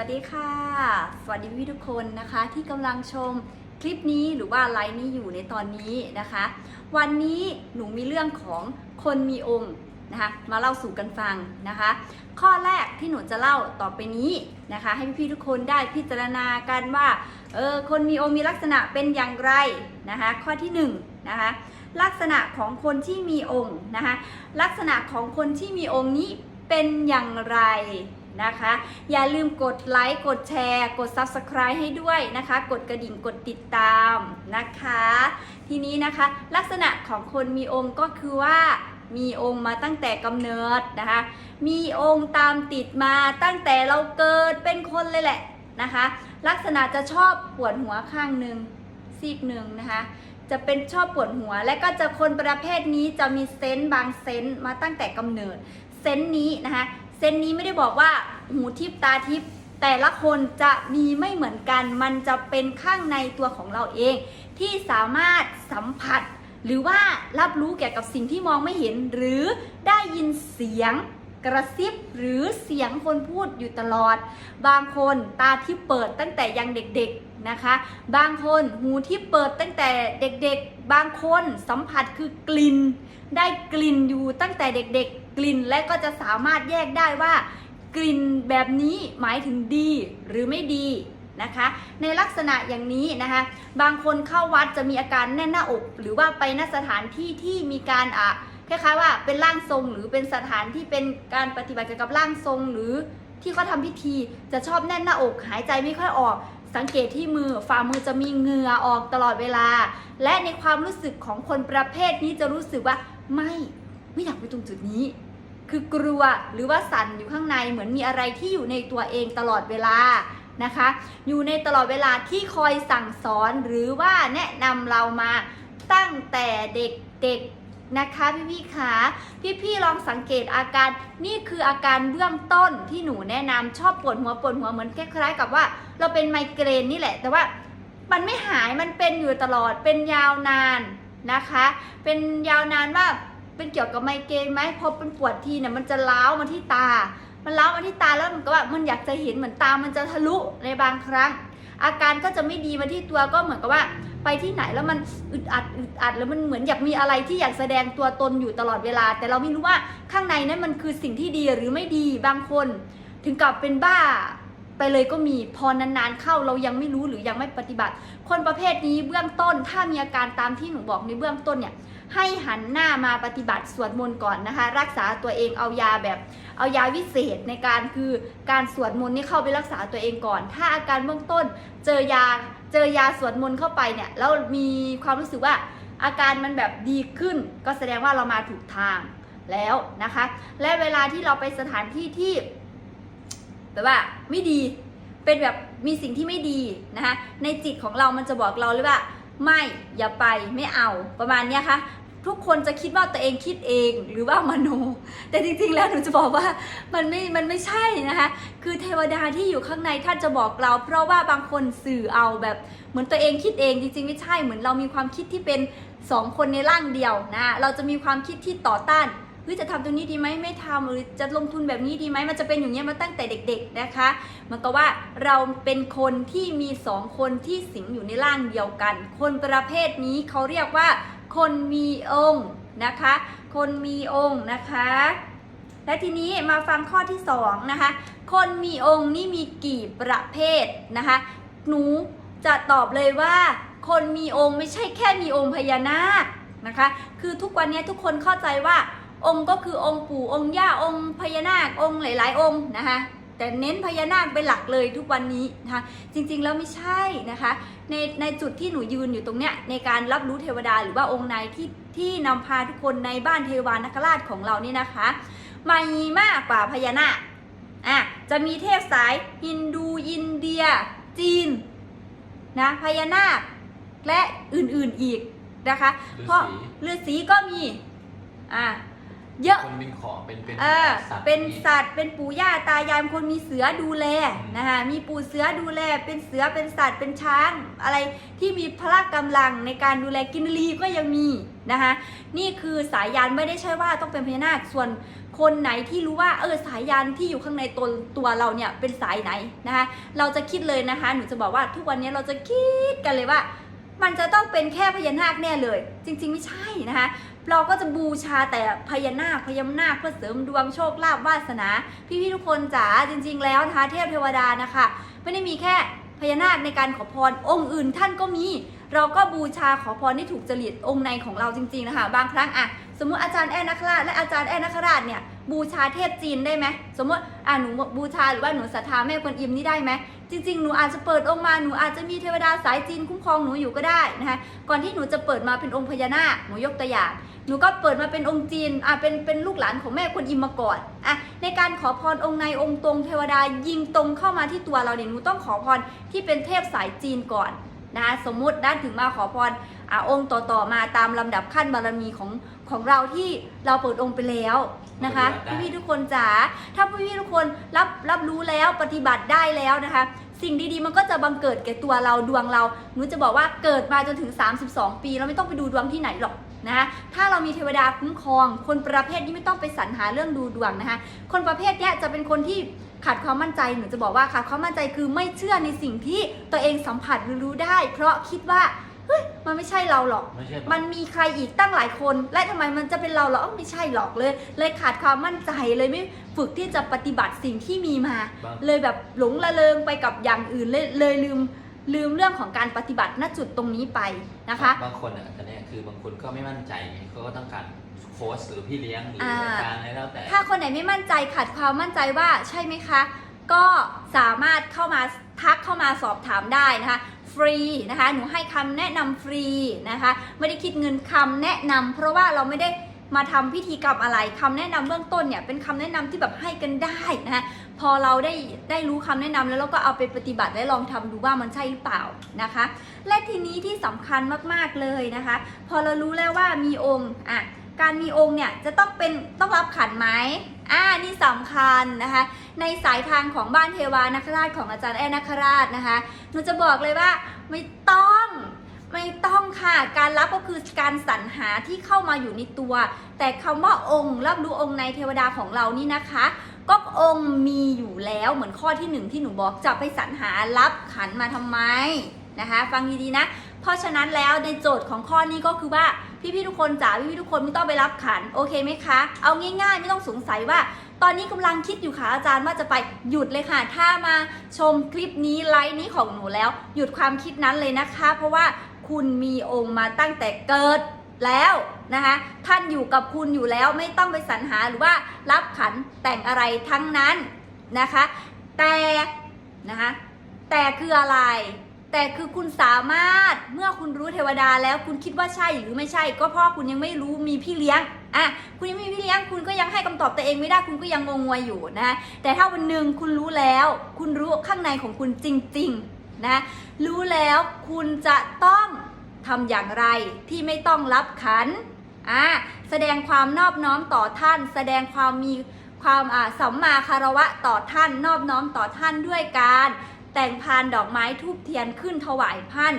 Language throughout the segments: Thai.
วัสดีค่ะ สวัสดีพี่ทุกคนนะคะที่กำลังชมคลิปนี้หรือว่าไลฟ์นี้อยู่ในตอนนี้นะคะ วันนี้หนูมีเรื่องของคนมีองค์นะคะมาเล่าสู่กันฟังนะคะ ข้อแรกที่หนูจะเล่าต่อไปนี้นะคะ ให้พี่ๆทุกคนได้พิจารณากันว่าเออคนมีองค์มีลักษณะเป็นอย่างไรนะคะ ข้อที่หนึ่งนะคะลักษณะของคนที่มีองค์นะคะลักษณะของคนที่มีองค์นี้เป็นอย่างไร นะคะ อย่าลืมกดไลค์กดแชร์ กด Subscribe ให้ด้วยนะคะ กดกระดิ่งกดติดตามนะคะ ทีนี้นะคะลักษณะของคนมีองค์ก็คือว่ามีองค์มาตั้งแต่กำเนิดนะคะ มีองค์ตามติดมาตั้งแต่เราเกิดเป็นคนเลยแหละนะคะ ลักษณะจะชอบปวดหัวข้างหนึ่งซีกหนึ่งนะคะ จะเป็นชอบปวดหัว และก็จะคนประเภทนี้จะมีเซนต์บางเซนต์มาตั้งแต่กำเนิด เซนต์นี้นะคะ เซนนี้ไม่ได้บอกว่าหูทิพตาทิพแต่ละคนจะมีไม่เหมือนกัน มันจะเป็นข้างในตัวของเราเอง ที่สามารถสัมผัส หรือว่ารับรู้เกี่ยวกับสิ่งที่มองไม่เห็น หรือได้ยินเสียงกระซิบหรือเสียงคนพูดอยู่ตลอด บางคนตาที่เปิดตั้งแต่ยังเด็กๆนะคะ บางคนหูที่เปิดตั้งแต่เด็กๆ บางคนสัมผัสคือกลิ่น ได้กลิ่นอยู่ตั้งแต่เด็กๆ กลิ่นและก็จะสามารถแยกได้ว่ากลิ่นแบบนี้หมายถึงดีหรือไม่ดีนะคะในลักษณะอย่างนี้นะคะบางคนเข้าวัดจะมีอาการแน่นหน้าอก หรือว่าไปณสถานที่ที่มีการอะคล้ายๆว่าเป็นร่างทรงหรือเป็นสถานที่เป็นการปฏิบัติเกี่ยวกับร่างทรงหรือที่เขาทำพิธีจะชอบแน่นหน้าอกหายใจไม่ค่อยออก สังเกตที่มือฝ่ามือจะมีเหงื่อออกตลอดเวลา และในความรู้สึกของคนประเภทนี้จะรู้สึกว่าไม่ไม่อยากไปตรงจุดนี้ คือกลัวหรือว่าสั่นอยู่ข้างในเหมือนมีอะไรที่อยู่ในตัวเองตลอดเวลานะคะ อยู่ในตลอดเวลาที่คอยสั่งสอนหรือว่าแนะนำเรามาตั้งแต่เด็กๆนะคะพี่ๆขาพี่ๆลองสังเกตอาการนี่คืออาการเบื้องต้นที่หนูแนะนำชอบปวดหัวปวดหัวเหมือนคล้ายๆกับว่า เราเป็นไมเกรนนี่แหละ แต่ว่ามันไม่หายมันเป็นอยู่ตลอดเป็นยาวนานนะคะ เป็นยาวนานว่า เป็นเกี่ยวกับไมเกรนไหมพอเป็นปวดทีเนี่ยมันจะล้าวมาที่ตา มันล้าวมาที่ตาแล้วมันก็ว่ามันอยากจะเห็นเหมือนตามันจะทะลุในบางครั้ง อาการก็จะไม่ดีมาที่ตัวก็เหมือนกับว่า ไปที่ไหนแล้วมันอึดอัดอึดอัดแล้วมันเหมือนอยากมีอะไรที่อยากแสดงตัวตนอยู่ตลอดเวลา แต่เราไม่รู้ว่าข้างในนั้นมันคือสิ่งที่ดีหรือไม่ดีบางคน ถึงกับเป็นบ้าไปเลยก็มีพอนานๆเข้าเรายังไม่รู้หรือยังไม่ปฏิบัติ คนประเภทนี้เบื้องต้นถ้ามีอาการตามที่หนูบอกในเบื้องต้นเนี่ย ให้หันหน้ามาปฏิบัติสวดมนต์ก่อนนะคะ รักษาตัวเองเอายาแบบเอายาวิเศษในการคือการสวดมนต์นี่เข้าไปรักษาตัวเองก่อน ถ้าอาการเบื้องต้นเจอยาเจอยาสวดมนต์เข้าไปเนี่ยแล้วมีความรู้สึกว่าอาการมันแบบดีขึ้น ก็แสดงว่าเรามาถูกทางแล้วนะคะ และเวลาที่เราไปสถานที่ที่แบบว่าไม่ดีเป็นแบบมีสิ่งที่ไม่ดีนะคะในจิตของเรามันจะบอกเราเลยว่า ไม่อย่าไปไม่เอาประมาณเนี้ยค่ะทุกคนจะคิดว่าตัวเองคิดเองหรือว่ามโน แต่จริงๆ แล้วหนูจะบอกว่ามันไม่ มันไม่ใช่นะคะ คือเทวดาที่อยู่ข้างในท่านจะบอกเรา เพราะว่าบางคนสื่อเอาแบบเหมือนตัวเองคิดเองจริงๆ ไม่ใช่เหมือนเรามีความคิดที่เป็นสองคนในร่างเดียวนะ เราจะมีความคิดที่ต่อต้าน เฮ้ยจะทำตรงนี้ดีไหมไม่ทำหรือจะลงทุนแบบนี้ดีไหมมันจะเป็นอย่างนี้ยมาตั้งแต่เด็ก ๆนะคะ มันก็ว่าเราเป็นคนที่มีสองคนที่สิงอยู่ในร่างเดียวกัน คนประเภทนี้เขาเรียกว่าคนมีองค์นะคะ คนมีองค์นะคะ และทีนี้มาฟังข้อที่สองนะคะ คนมีองค์นี่มีกี่ประเภทนะคะ หนูจะตอบเลยว่า คนมีองค์ไม่ใช่แค่มีองค์พญานาคนะคะ คือทุกวันนี้ทุกคนเข้าใจว่า องค์ก็คือองค์ปู่องค์ย่าองค์พญานาคองค์หลาย ๆ องค์นะคะแต่เน้นพญานาคเป็นหลักเลยทุกวันนี้นะคะจริงๆแล้วไม่ใช่นะคะในในจุดที่หนูยืนอยู่ตรงเนี้ยในการรับรู้เทวดาหรือว่าองค์ในที่ที่นำพาทุกคนในบ้านเทวานคราชของเรานี่นะคะมีมากกว่าพญานาคอะจะมีเทพสายฮินดูอินเดีย จีนนะพญานาคและอื่นๆอีกนะคะฤาษีเพราะฤาษีก็มีอะ เยอะ คนเป็นขอเป็นเป็นเออสัตว์เป็นที่สัตว์ เป็นปู่ย่าตายายบางคนมีเสือดูแลนะคะ มีปู่เสือดูแล เป็นเสือ เป็นสัตว์ เป็นช้าง อะไรที่มีพละกำลังในการดูแลกินรีก็ยังมีนะคะ นี่คือสายยานไม่ได้ใช่ว่าต้องเป็นพญานาค ส่วนคนไหนที่รู้ว่าเออสายยานที่อยู่ข้างในตัวตัวเราเนี่ยเป็นสายไหนนะคะ เราจะคิดเลยนะคะ หนูจะบอกว่าทุกวันนี้เราจะคิดกันเลยว่ามันจะต้องเป็นแค่พญานาคแน่เลย จริง ๆ ไม่ใช่นะคะ เราก็จะบูชาแต่พญานาคพญานาคเพื่อเสริมดวงโชคลาภวาสนา พี่ๆทุกคนจ๋าจริง ๆ แล้วนะคะเทพเทวดานะคะ ไม่ได้มีแค่พญานาคในการขอพรองค์อื่นท่านก็มี เราก็บูชาขอพรที่ถูกจริตองค์ในของเราจริงๆนะคะ บางครั้งอะสมมติอาจารย์แอนนัคราชและอาจารย์แอนนัคราชเนี่ยบูชาเทพจีนได้ไหมสมมติอะหนูบูชาหรือว่าหนูศรัทธาแม่กวนอิมนี่ได้ไหมจริงๆ หนูอาจจะเปิดองค์มาหนูอาจจะมีเทวดาสายจีนคุ้มครองหนูอยู่ก็ได้นะคะก่อนที่หนูจะเปิดมาเป็นองค์พญานาคหนูยกตัวอย่างหนูก็เปิดมาเป็นองค์จีนอะเป็นเป็นลูกหลานของแม่กวนอิมมาก่อนอะในการขอพรองค์ในองค์ตรงเทวดายิงตรงเข้ามาที่ตัวเราเนี่ยหนูต้องขอพรที่เป็นเทพสายจีนก่อน นะคะสมมุตินะถึงมาขอพรอะองค์ต่อๆมาตามลำดับขั้นบารมีของของเราที่เราเปิดองค์ไปแล้วนะคะปฏิบัติได้พี่ๆทุกคนจ๋าถ้าพี่ๆทุกคนรับรับรู้แล้วปฏิบัติได้แล้วนะคะ สิ่งดีๆมันก็จะบังเกิดแก่ตัวเราดวงเราหนูจะบอกว่าเกิดมาจนถึง 32 ปีเราไม่ต้องไปดูดวงที่ไหนหรอกนะคะถ้าเรามีเทวดาคุ้มครอง คนประเภทนี้ไม่ต้องไปสรรหาเรื่องดูดวงนะคะ คนประเภทเนี้ยจะเป็นคนที่ ขาดความมั่นใจหนูจะบอกว่าขาดความมั่นใจคือไม่เชื่อในสิ่งที่ตัวเองสัมผัสหรือรู้ได้ เพราะคิดว่าเฮ้ยมันไม่ใช่เราหรอก ไม่ใช่มันมีใครอีกตั้งหลายคน และทำไมมันจะเป็นเราเหรอเอ้าไม่ใช่หรอกเลย เลยขาดความมั่นใจเลยไม่ฝึกที่จะปฏิบัติสิ่งที่มีมาบางเลยแบบหลงละเลงไปกับอย่างอื่นเลยเลยลืมลืมเรื่องของการปฏิบัติณจุดตรงนี้ไปนะคะ บางคนอะตอนเนี้ยคือบางคนก็ไม่มั่นใจไงเขาก็ต้องการ โค้ชหรือพี่เลี้ยงหรืออ่าอาจารย์อะไรแล้วแต่ ถ้าคนไหนไม่มั่นใจขาดความมั่นใจว่าใช่ไหมคะ ก็สามารถเข้ามาทักเข้ามาสอบถามได้นะคะ ฟรีนะคะ หนูให้คำแนะนำฟรีนะคะ ไม่ได้คิดเงินคำแนะนำเพราะว่าเราไม่ได้มาทำพิธีกรรมอะไรคำแนะนำเบื้องต้นเนี่ยเป็นคำแนะนำที่แบบให้กันได้นะคะพอเราได้ได้รู้คำแนะนำแล้วเราก็เอาไปปฏิบัติและลองทำดูว่ามันใช่หรือเปล่านะคะ และทีนี้ที่สำคัญมากๆเลยนะคะ พอเรารู้แล้วว่ามีองค์อะ การมีองค์เนี่ยจะต้องเป็นต้องรับขันไหมอ่านี่สำคัญนะคะ ในสายทางของบ้านเทวานาคราชของอาจารย์แอนนาคราชนะคะหนูจะบอกเลยว่าไม่ต้องไม่ต้องค่ะ การรับก็คือการสรรหาที่เข้ามาอยู่ในตัว แต่คำว่าองค์รับรู้องค์ในเทวดาของเรานี่นะคะ ก็องค์มีอยู่แล้วเหมือนข้อที่หนึ่งที่หนูบอกจะไปสรรหารับขันมาทำไมนะคะ ฟังดีๆนะ เพราะฉะนั้นแล้วในโจทย์ของข้อนี้ก็คือว่า พี่ๆทุกคนจ๋าพี่ๆทุกคนไม่ต้องไปรับขันโอเคไหมคะ เอาง่ายๆ ไม่ต้องสงสัยว่า ตอนนี้กำลังคิดอยู่ค่ะอาจารย์ว่าจะไปหยุดเลยค่ะ ถ้ามาชมคลิปนี้ไลฟ์นี้ของหนูแล้ว หยุดความคิดนั้นเลยนะคะ เพราะว่าคุณมีองค์มาตั้งแต่เกิดแล้วนะคะท่านอยู่กับคุณอยู่แล้วไม่ต้องไปสรรหาหรือว่ารับขันแต่งอะไรทั้งนั้นนะคะ แต่นะคะแต่คืออะไร แต่คือคุณสามารถเมื่อคุณรู้เทวดาแล้วคุณคิดว่าใช่หรือไม่ใช่ ก็เพราะคุณยังไม่รู้มีพี่เลี้ยงอะคุณยังไม่มีพี่เลี้ยงคุณก็ยังให้คำตอบตัวเองไม่ได้คุณก็ยังงงงวยอยู่นะแต่ถ้าวันหนึ่งคุณรู้แล้ว คุณรู้ข้างในของคุณจริงๆนะรู้แล้วคุณจะต้องทำอย่างไรที่ไม่ต้องรับขันอะแสดงความนอบน้อมต่อท่าน แสดงความมีความอ่าสัมมาคารวะต่อท่านนอบน้อมต่อท่านด้วยการ แต่งพานดอกไม้ทูบเทียนขึ้นถวายท่าน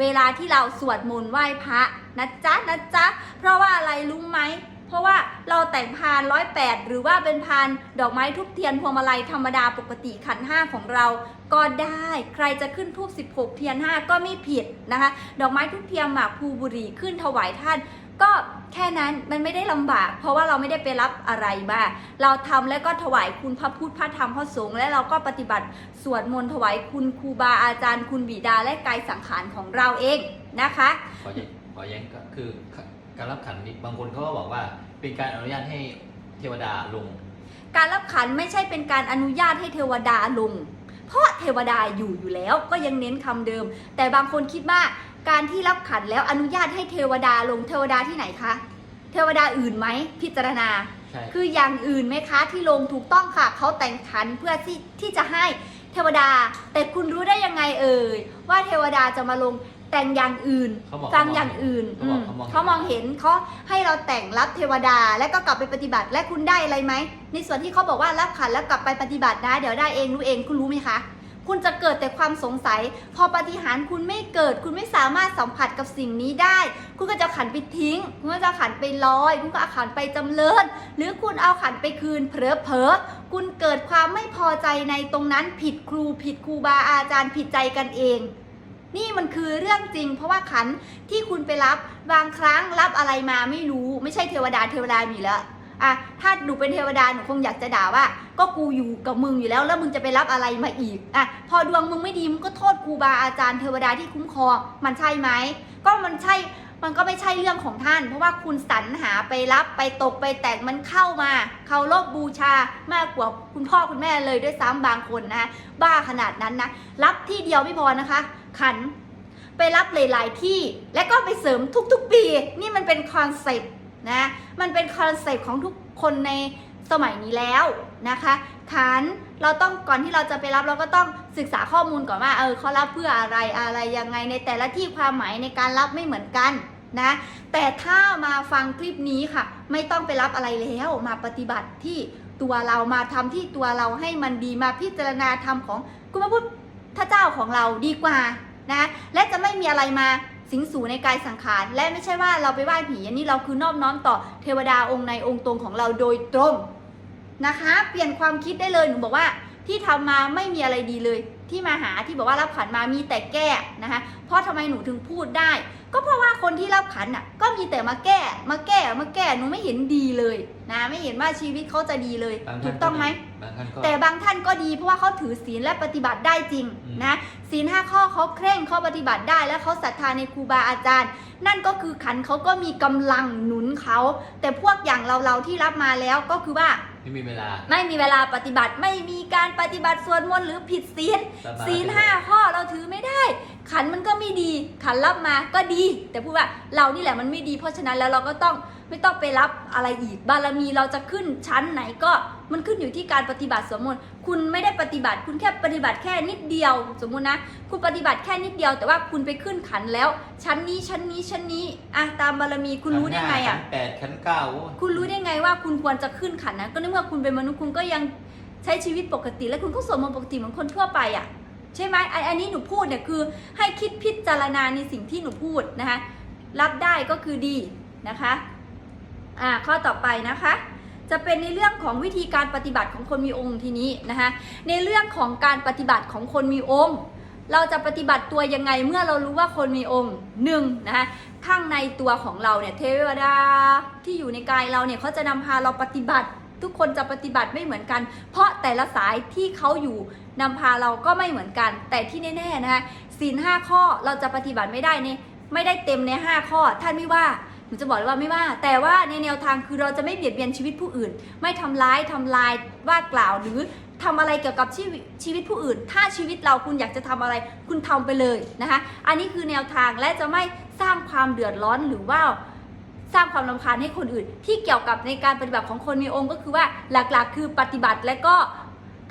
เวลาที่เราสวดมนต์ไหว้พระนะจ๊ะนะจ๊ะ เพราะว่าอะไรรู้ไหม เพราะว่าเราแต่งพานร้อยแปดหรือว่าเป็นพานดอกไม้ทูบเทียนพวงมาลัยธรรมดาปกติขันห้าของเราก็ได้ ใครจะขึ้นทูบ16 เทียน5ก็ไม่ผิดนะคะ ดอกไม้ทูบเทียนหมากภูบุรีขึ้นถวายท่าน ก็แค่นั้นมันไม่ได้ลำบาก เพราะว่าเราไม่ได้ไปรับอะไรมาเราทำแล้วก็ถวายคุณพระพุทธพระธรรมพระสงฆ์และเราก็ปฏิบัติสวดมนต์ถวายคุณครูบาอาจารย์ คุณบิดาและกายสังขารของเราเองนะคะขอแย้งขอแย้งก็คือการรับขันนี้บางคนเขาก็บอกว่าเป็นการอนุญาตให้เทวดาลง การรับขันไม่ใช่เป็นการอนุญาตให้เทวดาลง เพราะเทวดาอยู่อยู่แล้วก็ยังเน้นคำเดิม แต่บางคนคิดว่า การที่รับขันแล้วอนุญาตให้เทวดาลงเทวดาที่ไหนคะ เทวดาอื่นไหมพิจารณาใช่คืออย่างอื่นไหมคะ ที่ลงถูกต้องค่ะเขาแต่งขันเพื่อที่ที่จะให้เทวดา แต่คุณรู้ได้ยังไงเอ่ยว่าเทวดาจะมาลงแต่งอย่างอื่นเขาบอกฟังอย่างอื่นเขาบอกอืมเขาเขามมอองงเห็เห็นนเขาให้เราแต่งรับเทวดาแล้วก็กลับไปปฏิบัติและคุณได้อะไรไหมในส่วนที่เขาบอกว่ารับขันแล้วกลับไปปฏิบัตินะเดี๋ยวได้เองรู้เองคุณรู้ไหมคะ คุณจะเกิดแต่ความสงสัย พอปฏิหารคุณไม่เกิด คุณไม่สามารถสัมผัสกับสิ่งนี้ได้ คุณก็จะขันไปทิ้ง คุณก็จะขันไปลอย คุณก็เอาขันไปจำเริญหรือคุณเอาขันไปคืนเผลอเผลอคุณเกิดความไม่พอใจในตรงนั้นผิดครู ผิดครูบาอาจารย์ผิดใจกันเอง นี่มันคือเรื่องจริง เพราะว่าขันที่คุณไปรับบางครั้งรับอะไรมาไม่รู้ ไม่ใช่เทวดาเทวดามีแล้ว อะถ้าหนูเป็นเทวดาหนูคงอยากจะด่าว่า ก็กูอยู่กับมึงอยู่แล้ว แล้วมึงจะไปรับอะไรมาอีกอะพอดวงมึงไม่ดีมึงก็โทษครูบาอาจารย์เทวดาที่คุ้มครองมันใช่ไหมก็มันใช่มันก็ไม่ใช่เรื่องของท่าน เพราะว่าคุณสรรหาไปรับไปตกไปแต่งมันเข้ามาเคารพบูชามากกว่าคุณพ่อคุณแม่เลยด้วยซ้ำบางคนนะบ้าขนาดนั้นนะรับที่เดียวไม่พอนะคะ ขันไปรับหลาย ๆ ที่และก็ไปเสริมทุก ๆ ปี นี่มันเป็นคอนเซ็ปต์ นะมันเป็นคอนเซปต์ของทุกคนในสมัยนี้แล้วนะคะขันเราต้องก่อนที่เราจะไปรับเราก็ต้องศึกษาข้อมูลก่อนว่าเออเขารับเพื่ออะไรอะไรยังไงในแต่ละที่ความหมายในการรับไม่เหมือนกันนะแต่ถ้ามาฟังคลิปนี้ค่ะ ไม่ต้องไปรับอะไรแล้วมาปฏิบัติที่ตัวเรามาทำที่ตัวเราให้มันดีมาพิจารณาธรรมของคุณพระพุทธเจ้าของเราดีกว่านะและจะไม่มีอะไรมา สิงสู่ในกายสังขาร และไม่ใช่ว่าเราไปไหว้ผีอันนี้เราคือนอบน้อมต่อเทวดาองค์ในองค์ตรงของเราโดยตรงนะคะ เปลี่ยนความคิดได้เลยหนูบอกว่าที่ทำมาไม่มีอะไรดีเลย ที่มาหาที่บอกว่ารับขันมามีแต่แก้นะคะเพราะทำไมหนูถึงพูดได้ ก็เพราะว่าคนที่รับขันอะก็มีแต่มาแก้ มาแก้มาแก้หนูไม่เห็นดีเลยนะไม่เห็นว่าชีวิตเขาจะดีเลยบางถูท่านกต้องไหมบางท่านก็แต่บางท่านก็ดีเพราะว่าเขาถือศีลและปฏิบัติได้จริงอืมนะศีลห้าข้อเขาเคร่งเขาปฏิบัติได้ และเขาศรัทธาในครูบาอาจารย์ นั่นก็คือขันเขาก็มีกำลังหนุนเขาแต่พวกอย่างเราเราๆที่รับมาแล้วก็คือว่า ไม่มีเวลา ไม่มีเวลาปฏิบัติไม่มีการปฏิบัติสวดมนต์หรือผิดศีลสมาธิศีลห้าข้อเราถือไม่ได้ ขันมันก็ไม่ดี ขันรับมาก็ดี แต่พูดว่าเรานี่แหละมันไม่ดี เพราะฉะนั้นแล้วเราก็ต้อง ไม่ต้องไปรับอะไรอีก บารมีเราจะขึ้นชั้นไหนก็มันขึ้นอยู่ที่การปฏิบัติสมมติ คุณไม่ได้ปฏิบัติ คุณแค่ปฏิบัติแค่นิดเดียว สมมุตินะ คุณปฏิบัติแค่นิดเดียว แต่ว่าคุณไปขึ้นขันแล้ว ชั้นนี้ชั้นนี้ชั้นนี้อะตามบารมีคุณรู้ได้ไงอะขันแปดขันเก้าโอ้ยคุณรู้ได้ไงว่าคุณควรจะขึ้นขันนะก็ในเมื่อคุณเป็นมนุษย์คุณก็ยังใช้ชีวิตปกติ และคุณก็สวดมนต์ปกติเหมือนคนทั่วไปอะใช่ไหมไออันนี้หนูพูดเนี่ยคือให้คิดพิจารณาในสิ่งที่หนูพูดนะคะรับได้ก็คือดีนะคะ อ่าข้อต่อไปนะคะ จะเป็นในเรื่องของวิธีการปฏิบัติของคนมีองค์ทีนี้นะคะในเรื่องของการปฏิบัติของคนมีองค์ เราจะปฏิบัติตัวยังไงเมื่อเรารู้ว่าคนมีองค์หนึ่งนะคะข้างในตัวของเราเนี่ยเทวดาที่อยู่ในกายเราเนี่ยเขาจะนำพาเราปฏิบัติทุกคนจะปฏิบัติไม่เหมือนกัน เพราะแต่ละสายที่เขาอยู่นำพาเราก็ไม่เหมือนกัน แต่ที่แน่ๆนะคะศีลห้าข้อเราจะปฏิบัติไม่ได้ในไม่ได้เต็มในห้าข้อ ท่านไม่ว่า หนูจะบอกเลยว่าไม่ว่า แต่ว่าในแนวทางคือเราจะไม่เบียดเบียนชีวิตผู้อื่น ไม่ทำร้ายทำลายว่ากล่าวหรือทำอะไรเกี่ยวกับชีวิตชีวิตผู้อื่น ถ้าชีวิตเราคุณอยากจะทำอะไรคุณทำไปเลยนะคะ อันนี้คือแนวทางและจะไม่สร้างความเดือดร้อนหรือว่าสร้างความรำคาญให้คนอื่น ที่เกี่ยวกับในการปฏิบัติของคนมีองค์ก็คือว่าหลักๆ คือปฏิบัติและก็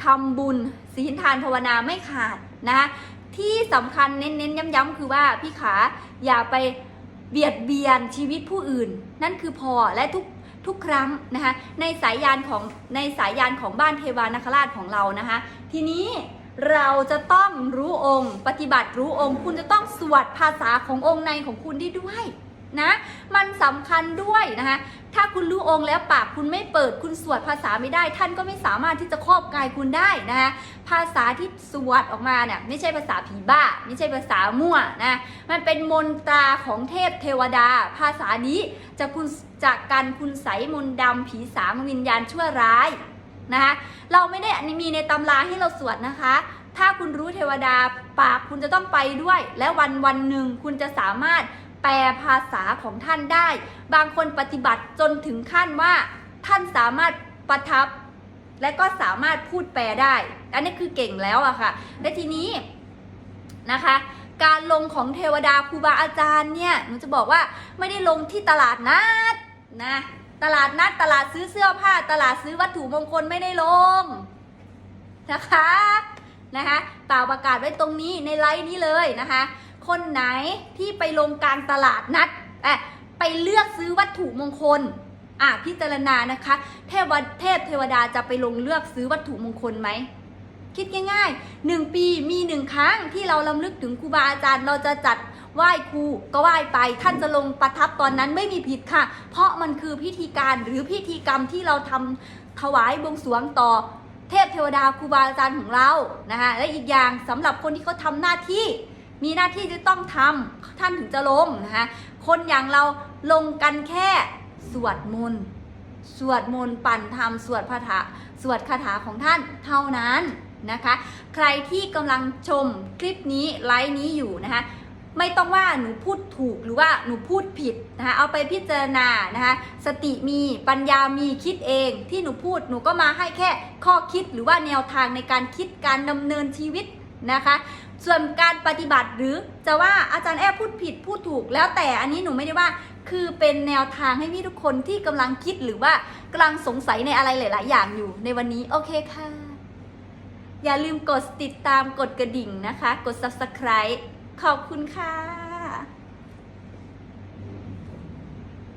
ทำบุญศีลทานภาวนาไม่ขาดนะคะที่สำคัญเน้นๆย้ำๆคือว่าพี่ขาอย่าไป เบียดเบียนชีวิตผู้อื่น นั่นคือพอและทุกทุกครั้งนะคะในสายยานของในสายยานของบ้านเทวานาคราชของเรานะคะทีนี้เราจะต้องรู้องค์ ปฏิบัติรู้องค์ คุณจะต้องสวดภาษาขององค์ในของคุณได้ด้วย นะ มันสำคัญด้วยนะคะ ถ้าคุณรู้องค์แล้วปากคุณไม่เปิดคุณสวดภาษาไม่ได้ ท่านก็ไม่สามารถที่จะครอบกายคุณได้นะคะภาษาที่สวดออกมาเนี่ยไม่ใช่ภาษาผีบ้า ไม่ใช่ภาษามั่วนะมันเป็นมนตราของเทพเทวดา ภาษานี้จะคุณจากการคุณใสมนต์ดำผีสามวิญญาณชั่วร้ายนะคะเราไม่ได้มีในตำราให้เราสวดนะคะ ถ้าคุณรู้เทวดาปากคุณจะต้องไปด้วย และวันวันหนึ่งคุณจะสามารถ แปลภาษาของท่านได้ บางคนปฏิบัติจนถึงขั้นว่าท่านสามารถประทับ และก็สามารถพูดแปลได้ อันนี้คือเก่งแล้วอะค่ะ และทีนี้นะคะ การลงของเทวดาครูบาอาจารย์เนี่ยหนูจะบอกว่าไม่ได้ลงที่ตลาดนัดนะตลาดนัดตลาดซื้อเสื้อผ้า ตลาดซื้อวัตถุมงคลไม่ได้ลงนะคะนะคะเปล่าประกาศไว้ตรงนี้ในไลฟ์นี้เลยนะคะ คนไหนที่ไปลงกลางตลาดนัดไปเลือกซื้อวัตถุมงคลอะพิจารณานะคะเทวเทพเทวดาจะไปลงเลือกซื้อวัตถุมงคลไหมคิดง่ายๆหนึ่งปีมีหนึ่งครั้งที่เราลำลึกถึงครูบาอาจารย์ เราจะจัดไหว้ครูก็ไหว้ไป ท่านจะลงประทับตอนนั้นไม่มีผิดค่ะ เพราะมันคือพิธีการหรือพิธีกรรมที่เราทำถวายบวงสรวงต่อ เทพเทวดาครูบาอาจารย์ของเรานะคะและอีกอย่างสำหรับคนที่เขาทำหน้าที่ มีหน้าที่จะต้องทำท่านถึงจะลงนะคะคนอย่างเราลงกันแค่สวดมนต์สวดมนต์ปั่นธรรมสวดพระถาสวดคาถาของท่านเท่านั้นนะคะ ใครที่กำลังชมคลิปนี้ไลฟ์นี้อยู่นะคะไม่ต้องว่าหนูพูดถูกหรือว่าหนูพูดผิดนะคะเอาไปพิจารณานะคะสติมีปัญญามีคิดเองที่หนูพูดหนูก็มาให้แค่ข้อคิดหรือว่าแนวทางในการคิดการดำเนินชีวิตนะคะ ส่วนการปฏิบัติหรือจะว่าอาจารย์แอบพูดผิดพูดถูกแล้วแต่อันนี้หนูไม่ได้ว่าคือเป็นแนวทางให้พี่ทุกคนที่กำลังคิดหรือว่ากำลังสงสัยในอะไรหลาย ๆ อย่างอยู่ในวันนี้โอเคค่ะ อย่าลืมกดติดตามกดกระดิ่งนะคะ กด subscribe ขอบคุณค่ะ